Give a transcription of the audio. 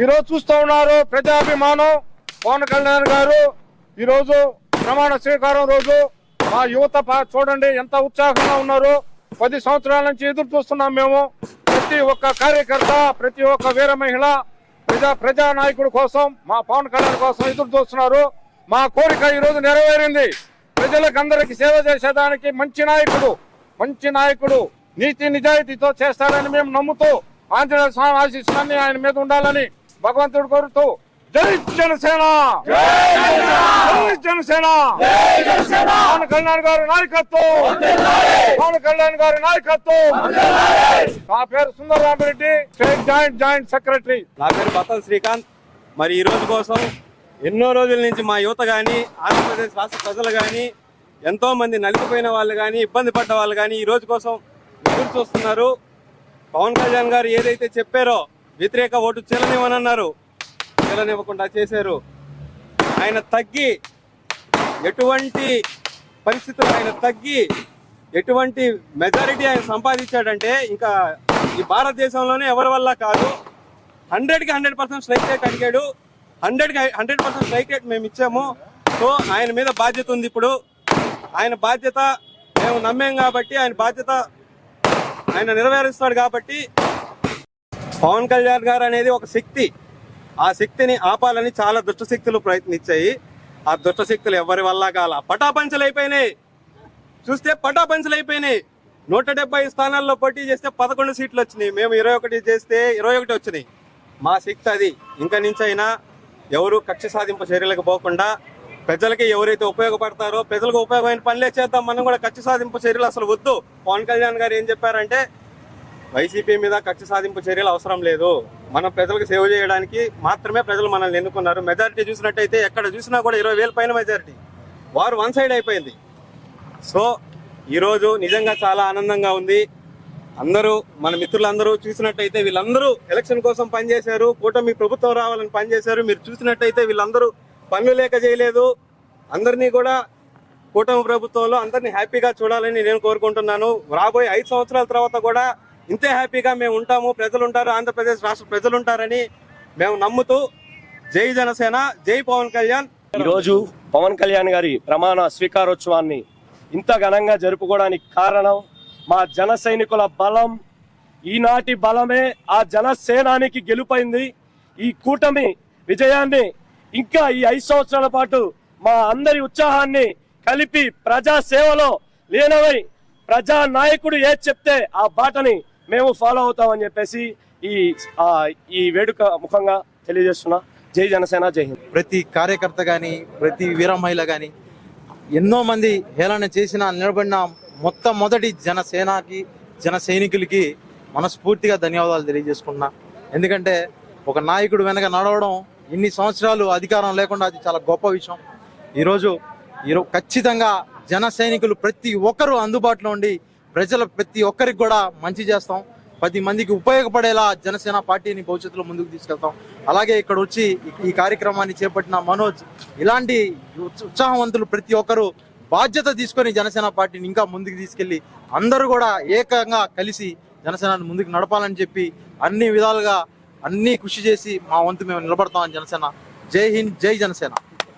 ఈరోజు చూస్తూ ఉన్నారు ప్రజాభిమానం పవన్ కళ్యాణ్ గారు. ఈరోజు ప్రమాణ స్వీకారం రోజు. మా యువత పా- చూడండి ఎంత ఉత్సాహంగా ఉన్నారు. పది సంవత్సరాల నుంచి ఎదురు చూస్తున్నాం మేము. ప్రతి ఒక్క కార్యకర్త ప్రతి ఒక్క వీర మహిళ ప్రజా ప్రజానాయకుడి కోసం మా పవన్ కళ్యాణ్ కోసం ఎదురు చూస్తున్నారు. మా కోరిక ఈరోజు నెరవేరింది. ప్రజలకు అందరికీ సేవ చేసేదానికి మంచి నాయకుడు మంచి నాయకుడు నీతి నిజాయితీతో చేస్తారని మేము నమ్ముతూ ఆంజనేయ స్వామి ఆశీస్సులన్నీ ఆయన మీద ఉండాలని భగవంతుడు కోరుతూ జై జనసేన! జై జనసేన! పవన్ కళ్యాణ్ గారి నాయకత్వం! పవన్ కళ్యాణ్ గారి నాయకత్వం! నా పేరు Sundararama Reddy state joint joint secretary. నా పేరు బతన్ శ్రీకాంత్. మరి ఈ రోజు కోసం ఎన్నో రోజుల నుంచి మా యువత కానీ ఆంధ్రప్రదేశ్ రాష్ట్ర ప్రజలు కానీ ఎంతో మంది నలిగిపోయిన వాళ్ళు కానీ ఇబ్బంది పడ్డ వాళ్ళు కానీ ఈ రోజు కోసం ఎదురు చూస్తున్నారు. పవన్ కళ్యాణ్ గారు ఏదైతే చెప్పారో వ్యతిరేక ఓటు చెల్లనివ్వనన్నారు చెల్లనివ్వకుండా చేశారు. ఆయన తగ్గి ఎటువంటి పరిస్థితులు ఆయన తగ్గి ఎటువంటి మెజారిటీ ఆయన సంపాదించాడంటే ఇంకా ఈ భారతదేశంలోనే ఎవరి వల్ల కాదు. హండ్రెడ్కి హండ్రెడ్ పర్సెంట్ స్ట్రైక్ రేట్ అడిగాడు. హండ్రెడ్కి హండ్రెడ్ పర్సెంట్ స్ట్రైక్ రేట్ మేము ఇచ్చాము. సో ఆయన మీద బాధ్యత ఉంది ఇప్పుడు. ఆయన బాధ్యత మేము నమ్మాం కాబట్టి ఆయన బాధ్యత ఆయన నెరవేరుస్తాడు కాబట్టి పవన్ కళ్యాణ్ గారు అనేది ఒక శక్తి. ఆ శక్తిని ఆపాలని చాలా దుష్ట శక్తులు ప్రయత్నించాయి. ఆ దుష్ట శక్తులు ఎవరి వల్ల కాల? పటాపంచలు అయిపోయినాయి. చూస్తే పటాపంచలు అయిపోయినాయి. నూట డెబ్బై స్థానాల్లో పోటీ చేస్తే పదకొండు సీట్లు వచ్చినాయి. మేము ఇరవై ఒకటి చేస్తే ఇరవై ఒకటి వచ్చినాయి. మా శక్తి అది. ఇంకా నుంచి అయినా ఎవరు కక్ష సాధింపు చర్యలకు పోకుండా ప్రజలకి ఎవరైతే ఉపయోగపడతారో ప్రజలకు ఉపయోగమైన పనులే చేద్దాం. మనం కూడా కక్ష సాధింపు చర్యలు అసలు వద్దు. పవన్ కళ్యాణ్ గారు ఏం చెప్పారంటే వైసీపీ మీద కక్ష సాధింపు చర్యలు అవసరం లేదు. మనం ప్రజలకు సేవ చేయడానికి మాత్రమే ప్రజలు మనల్ని ఎన్నుకున్నారు. మెజారిటీ చూసినట్టయితే ఎక్కడ చూసినా కూడా ఇరవై వేల పైన మెజారిటీ. వారు వన్ సైడ్ అయిపోయింది. సో ఈరోజు నిజంగా చాలా ఆనందంగా ఉంది. అందరూ మన మిత్రులందరూ చూసినట్టయితే వీళ్ళందరూ ఎలక్షన్ కోసం పనిచేశారు. కూటమి ప్రభుత్వం రావాలని పనిచేశారు. మీరు చూసినట్టయితే వీళ్ళందరూ పనులు లేక చేయలేదు. అందరినీ కూడా కూటమి ప్రభుత్వంలో అందరినీ హ్యాపీగా చూడాలని నేను కోరుకుంటున్నాను. రాబోయే ఐదు సంవత్సరాల తర్వాత కూడా ఇంతే హ్యాపీగా మేము ఉంటాము ప్రజలు ఉంటారు ఆంధ్రప్రదేశ్ రాష్ట్ర ప్రజలు ఉంటారని మేము నమ్ముతూ జై జనసేన జై పవన్ కళ్యాణ్. ఈరోజు పవన్ కళ్యాణ్ గారి ప్రమాణ స్వీకారోత్సవాన్ని ఇంత ఘనంగా జరుపుకోవడానికి కారణం మా జన సైనికుల బలం. ఈనాటి బలమే ఆ జనసేనానికి గెలుపైంది. ఈ కూటమి విజయాన్ని ఇంకా ఈ ఐదు సంవత్సరాల పాటు మా అందరి ఉత్సాహాన్ని కలిపి ప్రజా సేవలో లీనమై ప్రజా నాయకుడు ఏది చెప్తే ఆ బాటని మేము ఫాలో అవుతామని చెప్పేసి ఈ ఈ వేడుక ముఖంగా తెలియజేస్తున్నా. జై జనసేన జై హింద్. ప్రతి కార్యకర్త కానీ ప్రతి వీర మహిళ కానీ ఎన్నో మంది హేళన చేసిన నిలబడిన మొట్టమొదటి జనసేనకి జన సైనికులకి మనస్ఫూర్తిగా ధన్యవాదాలు తెలియజేసుకున్నా ఎందుకంటే ఒక నాయకుడు వెనక నడవడం ఇన్ని సంవత్సరాలు అధికారం లేకుండా అది చాలా గొప్ప విషయం. ఈరోజు ఈరోజు ఖచ్చితంగా జన సైనికులు ప్రతి ఒక్కరూ అందుబాటులో ఉండి ప్రజల ప్రతి ఒక్కరికి కూడా మంచి చేస్తాం. పది మందికి ఉపయోగపడేలా జనసేన పార్టీని భవిష్యత్తులో ముందుకు తీసుకెళ్తాం. అలాగే ఇక్కడ వచ్చి ఈ- కార్యక్రమాన్ని చేపట్టిన మనోజ్ ఇలాంటి ఉత్సాహవంతులు ప్రతి ఒక్కరూ బాధ్యత తీసుకొని జనసేన పార్టీని ఇంకా ముందుకు తీసుకెళ్ళి అందరూ కూడా ఏకంగా కలిసి జనసేనను ముందుకు నడపాలని చెప్పి అన్ని విధాలుగా అన్ని కృషి చేసి మా వంతు మేము నిలబడతామని జనసేన. జై హింద్ జై జనసేన.